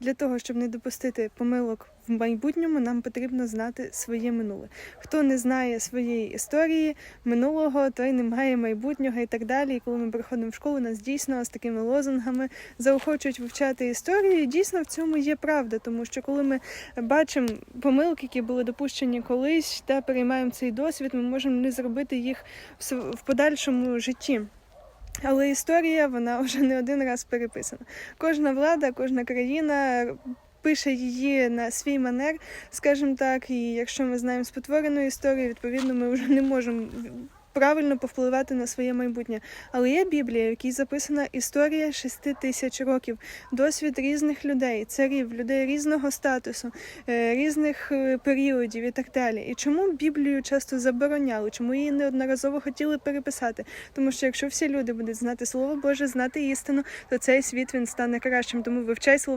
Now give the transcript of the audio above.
Для того, щоб не допустити помилок в майбутньому, нам потрібно знати своє минуле. Хто не знає своєї історії, минулого, той не має майбутнього і так далі. І коли ми приходимо в школу, нас дійсно з такими лозунгами заохочують вивчати історію. І дійсно в цьому є правда, тому що коли ми бачимо помилки, які були допущені колись, та переймаємо цей досвід, ми можемо не зробити їх в подальшому житті. Але історія вона вже не один раз переписана. Кожна влада, кожна країна пише її на свій манер, скажімо так. І якщо ми знаємо спотворену історію, відповідно, ми вже не можемо правильно повпливати на своє майбутнє. Але є Біблія, в якій записана історія шести тисяч років, досвід різних людей, царів, людей різного статусу, е, різних е, періодів і так далі. І чому Біблію часто забороняли? Чому її неодноразово хотіли переписати? Тому що якщо всі люди будуть знати Слово Боже, знати істину, то цей світ він стане кращим. Тому вивчай слово.